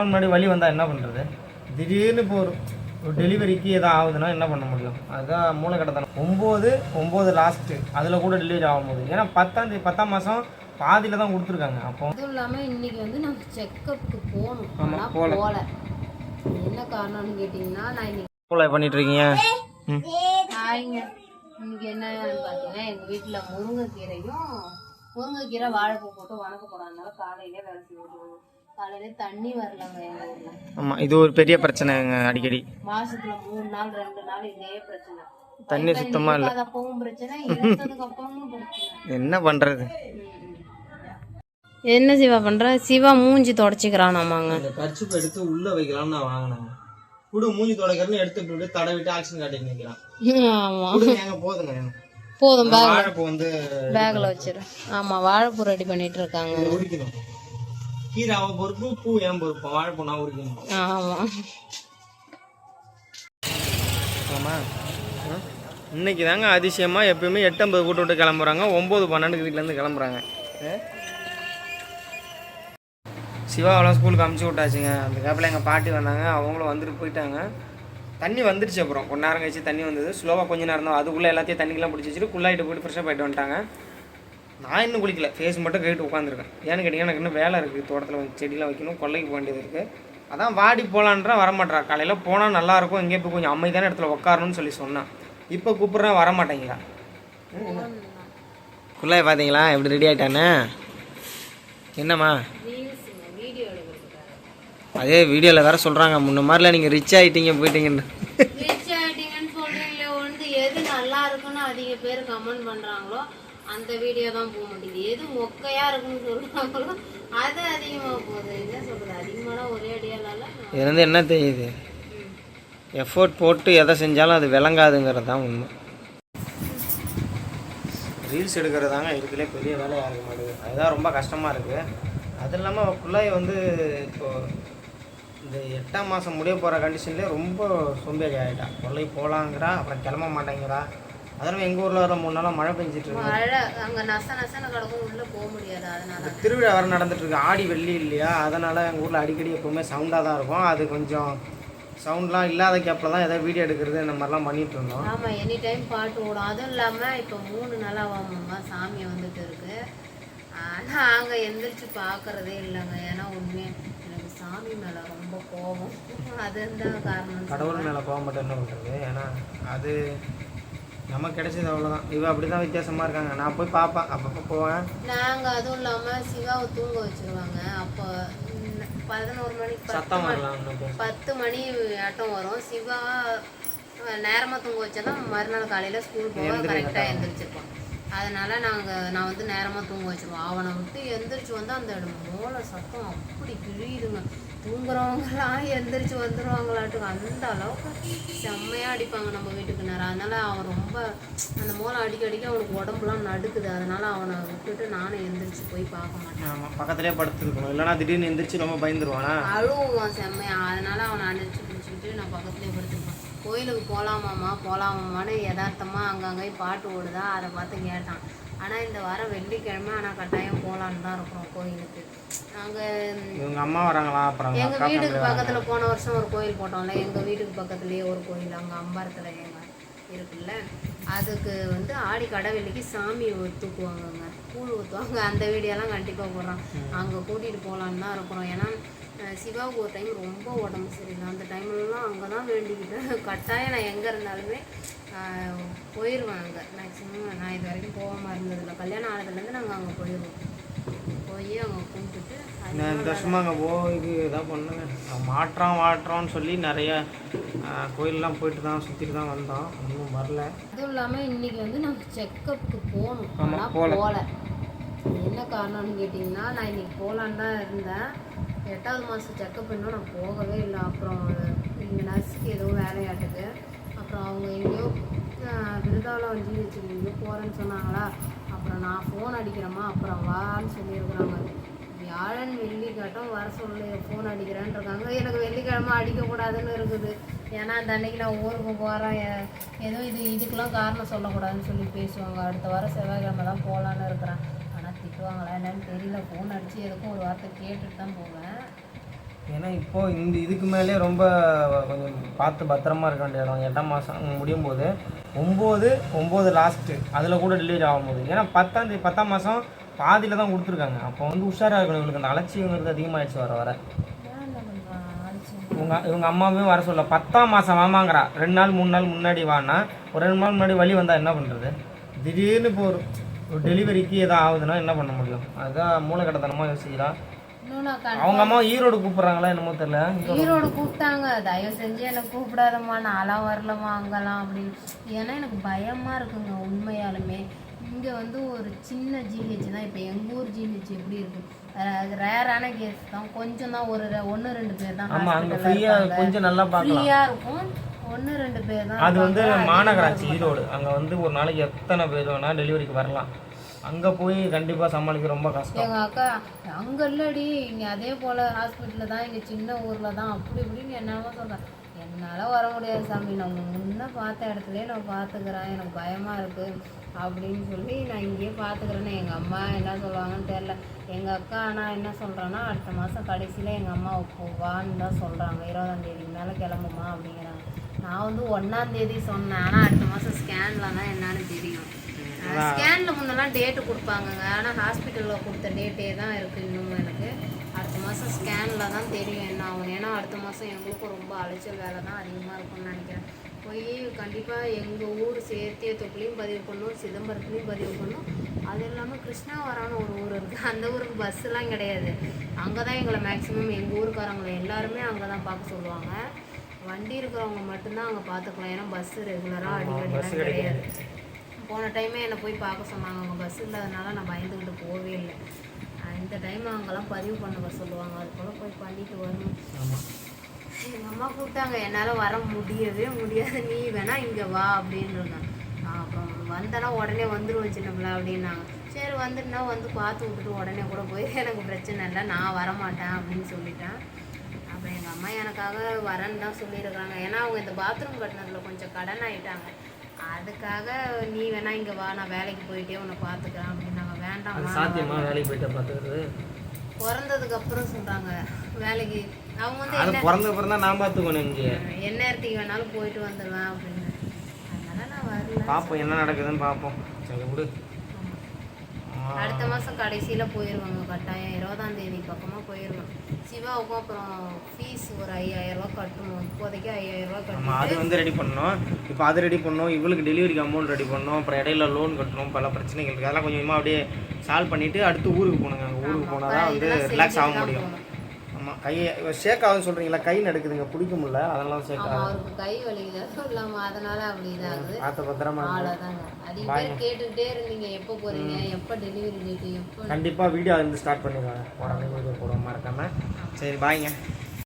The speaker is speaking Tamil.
முன்னாடி வலி வந்தால் என்ன பண்ணுறது திடீர்னு இப்போ ஒரு ஒரு டெலிவரிக்கு எதாவது ஆகுதுன்னா என்ன பண்ண முடியும்? அதுதான் மூளைக்கட்டத்தனம் ஒம்பது ஒம்பது லாஸ்ட்டு அதில் கூட டெலிவரி ஆகும்போது ஏன்னா பத்தாம் தேதி பத்தாம் மாதம் பாதியில் தான் கொடுத்துருக்காங்க. அப்போ அதுவும் இல்லாமல் இன்னைக்கு வந்து நான் செக்கப்புக்கு போகணும். ஆமா, ஆனால் போகல. போகல. என்ன காரணம்னு கேட்டிங்கன்னா நான் இன்னைக்கு போல பண்ணிட்டு இருக்கீங்க? ம். ஹாய்ங்க இன்னைக்கு என்னன்னு பார்த்தீங்கன்னா எங்கள் வீட்டில் முருங்கைக்கீரையும் முருங்கைக்கீரை வாழைப்பூ போட்டு வணக்க போடாதனால காலையிலே வேலை செஞ்சுருவோம் காலையில தண்ணி வரலங்க. எங்கள் ஊரில் ஆமாம் இது ஒரு பெரிய பிரச்சனைங்க அடிக்கடி. மாசத்துல மூணு நாள் ரெண்டு நாள் இதே பிரச்சனை. தண்ணி சுத்தமா இல்ல. அப்பவும் பிரச்சனை எடுத்ததுக்கு அப்புறமும் பிரச்சனை. என்ன பண்ணுறது என்ன சிவா பண்ற? சிவா மூஞ்சி தொடச்சிக்கிறானாமாங்க. இந்த கர்ச்சிப்பை எடுத்து உள்ளே வைக்கலாம்னு நான் வாங்கினேன் குடு மூஞ்சி தொடக்கிறன்னு எடுத்து இப்படி இப்படி தடவிட்டு ஆக்ஷன் காட்டி நிற்கிறான் ஆமா. கொடுங்க போதுங்க போதும் பேக் வாழைப்பூ வந்து பேக்ல வச்சிரு. ஆமா வாழைப்பூ ரெடி பண்ணிட்டு இருக்காங்க. உரிக்கணும். கீரை அவன் பொறுப்பு பூ என் பொறுப்பு வாழைப்பூ நான் உரிக்கணும். ஆமா. ஆமா. ம். இன்னைக்கு தாங்க அதிசயமா எப்பயுமே எட்டு ஐம்பது கூட்டு விட்டு கிளம்புறாங்க. ஒம்பது பன்னெண்டுக்கு வீட்டிலேருந்து கிளம்புறாங்க? சிவாவெல்லாம் ஸ்கூலுக்கு அமுச்சு விட்டாச்சுங்க. அந்த கேப்பில் எங்கள் பாட்டி வந்தாங்க. அவங்களும் வந்துட்டு போயிட்டாங்க. தண்ணி வந்துருச்சு அப்புறம். கொஞ்ச நேரம் கழிச்சு தண்ணி வந்தது. ஸ்லோவாக கொஞ்ச நேரம் தான். அதுக்குள்ளே எல்லாத்தையும் தண்ணிக்கெல்லாம் பிடிச்சி வச்சுட்டு குள்ளாயிட்டு போயிட்டு ஃப்ரெஷ்ஷாக போயிட்டு வந்துட்டாங்க. நான் இன்னும் குளிக்கல. ஃபேஸ் மட்டும் கேட்டு உட்காந்துருக்கேன் ஏன்னு கேட்டிங்கன்னா எனக்கு இன்னும் வேலை இருக்குது. தோட்டத்தில் செடியெலாம் வைக்கணும். கொல்லைக்கு போக வேண்டியது இருக்குது அதான் வாடி போகலான்றா வரமாட்றா. காலையில் போனால் நல்லாயிருக்கும். இங்கே போய் கொஞ்சம் அமைதியான இடத்துல உட்காரணும்னு சொல்லி சொன்னான். இப்போ கூப்பிட்றேன் வரமாட்டேங்களா குள்ளாய் பார்த்தீங்களா எப்படி ரெடி ஆகிட்டானே என்னம்மா? அதே வீடியோவில் வேற சொல்கிறாங்க முன்ன மாதிரிலாம் நீங்கள் ரிச் ஆகிட்டீங்க போயிட்டீங்கன்னு. ரிச் எது நல்லா இருக்குன்னு அதிக பேர் கமெண்ட் பண்ணுறாங்களோ அந்த வீடியோ தான் போக மாட்டேங்குது எது மொக்கையா இருக்குன்னு சொல்றாங்களோ அது அதிகமா போகுது. என்ன சொல்றது? அதிகமான ஒரே அடியாலால இது வந்து என்ன தெரியுது? எஃபோர்ட் போட்டு எதை செஞ்சாலும் அது விளங்காதுங்கிறது தான் உண்மை. ரீல்ஸ் எடுக்கிறது தாங்க இதுக்குள்ளே பெரிய வேலையாக இருக்க மாட்டேங்குது அதுதான் ரொம்ப கஷ்டமாக இருக்குது அது இல்லாமல் குள்ளாய் வந்து இப்போ இந்த எட்டாம் மாதம் முடிய போகிற கண்டிஷன்லேயே ரொம்ப சோம்பேறி ஆகிட்டா கொள்ளை போகலாங்கிறா அப்புறம் கிளம்ப மாட்டேங்கிறா. அதெல்லாம் எங்கள் ஊரில் வர மூணு நாளாக மழை பெஞ்சிட்டு இருக்கு. மழை அங்க நச நசன கிடக்கும் உள்ள போக முடியாது அதனால. திருவிழா வேறு நடந்துட்டு இருக்கு. ஆடி வெள்ளி இல்லையா? அதனால் எங்கள் ஊரில் அடிக்கடி எப்பவுமே சவுண்டாக தான் இருக்கும். அது கொஞ்சம் சவுண்ட்லாம் இல்லாத கேப்பில் தான் ஏதாவது வீடியோ எடுக்கிறது இந்த மாதிரிலாம் பண்ணிட்டு இருந்தோம். ஆமா எனி டைம் பாட்டு ஓடும். அதுவும் இல்லாம இப்போ மூணு நாளா வாங்கம்மா சாமி வந்துட்டு இருக்கு. ஆனா அங்க எந்திரிச்சு பார்க்கறதே இல்லைங்க. ஏன்னா உண்மையா எனக்கு சாமி மேல ரொம்ப கோபம். அதுதான் காரணம். கடவுள் மேலே போக மாட்டேன் என்ன பண்ணுறது ஏன்னா அது நமக்கு கிடைச்சது அவ்வளோதான் இவ அப்படி தான் வித்தியாசமாக இருக்காங்க. நான் போய் பார்ப்பேன். அப்பப்போ போவேன். நாங்க அதுவும் இல்லாம சிவாவை தூங்க வச்சிருவாங்க. அப்போ பதினோரு மணிக்கு பத்து சத்தம் மணி வரலாம். பத்து மணி ஆட்டம் வரும். சிவா நேரமா தூங்க வச்சா மறுநாள் காலையில ஸ்கூல் போக கரெக்டா எந்திரிச்சிருப்பான் அதனால நாங்க நான் வந்து நேரமா தூங்க வச்சிருவோம். அவனை விட்டு எந்திரிச்சு வந்து அந்த மூளை சத்தம் அப்படி கிழியுதுங்க. தூங்குறவங்கலாம் எந்திரிச்சு வந்துருவாங்களாட்டுக்கு அந்த அளவுக்கு செம்மையா அடிப்பாங்க நம்ம வீட்டுக்கு நேரம் அதனால அவன் ரொம்ப அந்த மூளை அடிக்க அடிக்க அவனுக்கு உடம்புலாம் நடுக்குது. அதனால அவனை விட்டுட்டு நானும் எந்திரிச்சு போய் பார்க்க மாட்டேன். ஆமாம் பக்கத்துலேயே படுத்துருக்கணும். இல்லைனா திடீர்னு எந்திரிச்சு ரொம்ப பயந்துருவானா? அழுவான் செம்மையா. அதனால அவனை அடிச்சு பிடிச்சிக்கிட்டு நான் பக்கத்துலேயே படுத்துருப்பேன் கோயிலுக்கு போகலாமாம்மா போகலாமாம்மான்னு யதார்த்தமா அங்கங்கே பாட்டு ஓடுதா அதை பார்த்து கேட்டான். ஆனால் இந்த வாரம் வெள்ளிக்கிழமை ஆனால் கட்டாயம் போகலான்னு தான் இருக்கிறோம் கோயிலுக்கு. நாங்கள் அம்மா வராங்களா? அப்புறம் அவங்க எங்க அக்கா வீட்டுக்கு. பக்கத்துல போன வருஷம் ஒரு கோயில் போட்டோம்ல எங்க வீட்டுக்கு பக்கத்துலயே ஒரு கோயில் அங்க அம்பாரத்துல எங்க இருக்குல்ல. அதுக்கு வந்து ஆடி கடவெள்ளிக்கு சாமி ஊ- தூக்குவாங்கங்க. கூழ் ஊற்றுவாங்க அந்த வீடியோலாம் கண்டிப்பா போடுறான். அங்க கூட்டிட்டு போகலான்னு தான் இருக்கிறோம். ஏன்னா சிவாவுக்கு ஒரு டைம் ரொம்ப உடம்பு சரியில்லை. அந்த டைம்லலாம் அங்கே தான் வேண்டிக்கிட்டேன் கட்டாயம் நான் எங்கே இருந்தாலுமே போயிடுவேன் அங்கே. மேக்ஸிமம் நான் இது வரைக்கும் போகாமல் இருந்ததில்ல. கல்யாணம் ஆனதுலேருந்து நாங்கள் அங்கே போயிடுவோம் போய் அங்கே கும்பிட்டுட்டு வருஷமா அங்கே போய் இதாக பண்ணுங்க. மாற்றம் மாற்றம்னு சொல்லி நிறைய கோயிலெலாம் போயிட்டு தான் சுற்றிட்டு தான் வந்தோம். இன்னும் வரல. அதுவும் இல்லாமல் இன்னைக்கு வந்து நான் செக்கப்புக்கு போகணும். ஆமா, ஆனால் போகல. போகல. என்ன காரணம்னு கேட்டிங்கன்னா நான் இன்னைக்கு போகலான்னு தான் இருந்தேன். எட்டாவது மாதம் செக்கப் இன்னும் நான் போகவே இல்லை. அப்புறம் இங்கே நர்ஸுக்கு ஏதோ வேலையாட்டுக்கு அப்புறம் அவங்க எங்கேயோ விருதாவில் ஜிஹெச் எங்கேயோ போகிறேன்னு சொன்னாங்களா? அப்புறம் நான் ஃபோன் அடிக்கிறேம்மா அப்புறம் வான்னு சொல்லியிருக்கிறாங்க. வியாழன் வெள்ளிக்காட்டம் வர சொல்லு ஃபோன் அடிக்கிறேன்னு இருக்காங்க எனக்கு வெள்ளிக்கிழமை அடிக்கக்கூடாதுன்னு இருக்குது. ஏன்னா அந்த அன்னைக்கு நான் ஊருக்கு போகிறேன் ஏதோ இது இதுக்கெல்லாம் காரணம் சொல்லக்கூடாதுன்னு சொல்லி பேசுவாங்க. அடுத்த வாரம் செவ்வாய்க்கிழமை தான் போகலான்னு இருக்கிறேன். தெரியல ஃபோன் அடித்து எதுக்கும் ஒரு வார்த்தை கேட்டுட்டு தான் போவேன். ஏன்னா இப்போ இந்த இதுக்கு மேலே ரொம்ப கொஞ்சம் பார்த்து பத்திரமா இருக்க வேண்டிய இடம். எட்டாம் மாதம் முடியும் போது ஒம்பது ஒம்பது லாஸ்ட்டு அதில் கூட டெலிவரி ஆகும்போது ஏன்னா பத்தாம் தேதி பத்தாம் மாதம் பாதியில் தான் கொடுத்துருக்காங்க. அப்போ வந்து உஷாராக இருக்கணும். இவங்களுக்கு அந்த அலட்சியங்கிறது அதிகமாகிடுச்சு வர வர. இவங்க இவங்க அம்மாவே வர சொல்ல பத்தாம் மாதம் வாமாங்கிறா. ரெண்டு நாள் மூணு நாள் முன்னாடி வானா ஒரு ரெண்டு நாள் முன்னாடி வழி வந்தால் என்ன பண்ணுறது திடீர்னு இப்போ ஒரு டெலிவரிக்கு எதாவது ஆகுதுன்னா என்ன பண்ண முடியும்? அதுதான் மூளைக்கட்டத்தனமாக யோசிக்கிறா. இன்னும் நான் கண் அவங்க அம்மா ஈரோடு கூப்பிட்றாங்களா என்னமோ தெரியல. ஈரோடு கூப்பிட்டாங்க. தயவு செஞ்சு என்னை கூப்பிடாதம்மா. நான்லாம் வரலம்மா அங்கெல்லாம் அப்படின்னு ஏன்னா எனக்கு பயமா இருக்குங்க உண்மையாலுமே. இங்கே வந்து ஒரு சின்ன ஜிஹெச் தான். இப்போ எங்கள் ஊர் ஜிஹெச் எப்படி இருக்கு? ரேரான கேஸ் தான். கொஞ்சம் தான் ஒரு ஒன்று ரெண்டு பேர் தான் ஃப்ரீயாக இருக்கும். ஒன்று ரெண்டு பேர் தான் அது வந்து மாநகராட்சி ஈரோடு. அங்கே வந்து ஒரு நாளைக்கு எத்தனை பேர் வேணால் டெலிவரிக்கு வரலாம். அங்கே போய் கண்டிப்பாக சமாளிக்க ரொம்ப கஷ்டம். எங்கள் அக்கா அங்கே இல்லடி இங்கே அதே போல் ஹாஸ்பிட்டலில் தான் இங்கே சின்ன ஊரில் தான். அப்படி இப்படின்னு என்னென்னமோ சொல்கிறேன் என்னால் வர முடியாது சாமி. நான் முன்ன பார்த்த இடத்துலயே நான் பார்த்துக்கிறேன். எனக்கு பயமாக இருக்குது அப்படின்னு சொல்லி நான் இங்கேயே பார்த்துக்கிறேன்னு எங்கள் அம்மா என்ன சொல்லுவாங்கன்னு தெரில எங்கள் அக்கா ஆனால் என்ன சொல்கிறான்னா அடுத்த மாதம் கடைசியில் எங்கள் அம்மா போவான்னு தான் சொல்கிறாங்க இருபதாம் தேதிக்கு மேலே கிளம்புமா அப்படிங்கிறாங்க. நான் வந்து ஒன்றாம் தேதி சொன்னேன். ஆனால் அடுத்த மாதம் ஸ்கேனில் தான் என்னன்னு தெரியும். ஸ்கேனில் முன்னெல்லாம் டேட்டு கொடுப்பாங்கங்க. ஆனால் ஹாஸ்பிட்டலில் கொடுத்த டேட்டே தான் இருக்குது இன்னும் எனக்கு. அடுத்த மாதம் ஸ்கேனில் தான் தெரியும் என்ன ஆகும் ஏன்னா அடுத்த மாதம் எங்களுக்கும் ரொம்ப அலைச்சல் வேலை தான் அதிகமாக இருக்கும்னு நினைக்கிறேன். போய் கண்டிப்பாக எங்கள் ஊர் சேத்தியத்தொப்புலையும் பதிவு பண்ணணும் சிதம்பரத்துலேயும் பதிவு பண்ணணும். அது இல்லாமல் கிருஷ்ணாவரான்னு ஒரு ஊர் இருக்குது அந்த ஊருக்கு பஸ்ஸெல்லாம் கிடையாது. அங்கே தான் எங்களை மேக்ஸிமம் எங்கள் ஊருக்காரங்களை எல்லாருமே அங்கே தான் பார்க்க சொல்லுவாங்க. வண்டி இருக்கிறவங்க மட்டும்தான் அங்கே பார்த்துக்கலாம் ஏன்னா பஸ்ஸு ரெகுலராக அடிக்கடிலாம் கிடையாது. போன டைமே என்னை போய் பார்க்க சொன்னாங்க. அவங்க பஸ் இல்லாதனால நான் பயந்துக்கிட்டு போகவே இல்லை. இந்த டைம் அங்கெல்லாம் பதிவு பண்ண சொல்லுவாங்க. அது போல் போய் பண்ணிட்டு வரணும். எங்கள் அம்மா கூப்பிட்டாங்க. என்னால் வர முடியவே முடியாது. நீ வேணா இங்கே வா அப்படின்னு இருந்தாங்க அப்புறம் வந்தேன்னா உடனே வந்துடுவோம் சின்னப்பிள்ள அப்படின்னாங்க. சரி வந்துட்டுனா வந்து பார்த்து விட்டுட்டு உடனே கூட போய் எனக்கு பிரச்சனை இல்லை. நான் வரமாட்டேன் அப்படின்னு சொல்லிட்டேன். அப்புறம் எங்கள் அம்மா எனக்காக வரேன்னு தான் சொல்லியிருக்காங்க. ஏன்னா அவங்க இந்த பாத்ரூம் கட்டினதில் கொஞ்சம் கடன் ஆயிட்டாங்க. அதுக்காக நீ வேணா இங்கே வா நான் வேலைக்கு போயிட்டே உன்னை பார்த்துக்கிறேன் அப்படின்னாங்க. அது வேண்டாம்மா சாத்தியமா வேலைக்கு போயிட்டு பார்த்துக்கிறது? பிறந்ததுக்கு அப்புறம் சொல்கிறாங்க வேலைக்கு அவங்க வந்து அது பிறந்த பிறந்தா நான் பார்த்துக்கணும் இங்கே. என்ன நேரத்துக்கு வேணாலும் போயிட்டு வந்துடுவேன் அப்படின்னு. அதனால நான் வரல. பார்ப்போம் என்ன நடக்குதுன்னு பார்ப்போம். சரி விடு. அடுத்த மாதம் கடைசியில் போயிடுவாங்க கட்டாயம். இருபதாம் தேதி பக்கமாக போயிடுவேன் சிவாவுக்கும் அப்புறம் ஃபீஸ் ஒரு ஐயாயிரம் ரூபாய் கட்டணும். இப்போதைக்கு ஐயாயிரம் ரூபாய் ஆமாம் அது கட்டணும் வந்து ரெடி பண்ணோம் இப்போ அது ரெடி பண்ணோம் இவளுக்கு டெலிவரிக்கு அமௌண்ட் ரெடி பண்ணோம் அப்புறம் இடையில லோன் கட்டணும். பல பிரச்சனைகள் இருக்குது அதெல்லாம் கொஞ்சம் கொஞ்சமாக அப்படியே சால்வ் பண்ணிவிட்டு அடுத்து ஊருக்கு போகணுங்க அங்கே ஊருக்கு போனால் தான் வந்து ரிலாக்ஸ் ஆக முடியும். ஆமாம் கையை ஷேக் ஆகுதுன்னு சொல்கிறீங்களா கை நடக்குதுங்க. பிடிக்க முடியல. அதெல்லாம் ஷேக் ஆகுது அவருக்கு கை வலிக்குது இல்லாமல் அதனால அப்படி இதாகுது பார்த்து பத்திரமா. அவ்வளோதாங்க அதிக பேர் கேட்டுக்கிட்டே இருந்தீங்க. எப்போ போகிறீங்க எப்போ டெலிவரி டேட்டு எப்போ? கண்டிப்பாக வீடியோ வந்து ஸ்டார்ட் பண்ணிடுவாங்க. உடனே வீடியோ போடுவோம். மறக்காம. சரி பாய்ங்க